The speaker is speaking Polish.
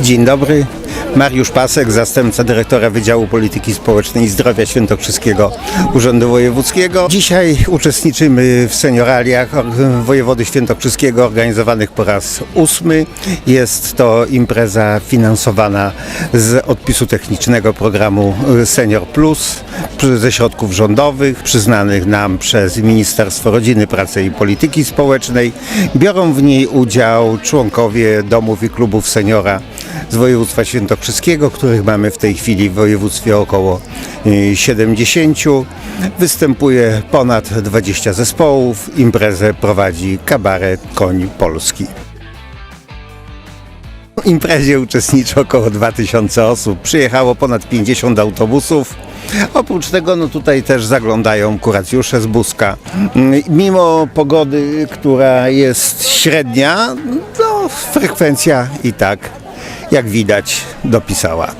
Dzień dobry, Mariusz Pasek, zastępca dyrektora Wydziału Polityki Społecznej i Zdrowia Świętokrzyskiego Urzędu Wojewódzkiego. Dzisiaj uczestniczymy w senioraliach or- wojewody świętokrzyskiego organizowanych po raz ósmy. Jest to impreza finansowana z odpisu technicznego programu y, Senior Plus ze środków rządowych przyznanych nam przez Ministerstwo Rodziny, Pracy i Polityki Społecznej. Biorą w niej udział członkowie domów i klubów seniora z województwa świętokrzyskiego, których mamy w tej chwili w województwie około y, 70. Występuje ponad 20 zespołów. Imprezę prowadzi kabaret Koń Polski. Imprezie uczestniczy około 2000 osób. Przyjechało ponad 50 autobusów. Oprócz tego no tutaj też zaglądają kuracjusze z Buska. Mm, Mimo pogody, która jest średnia, no frekwencja i tak, jak widać, dopisała.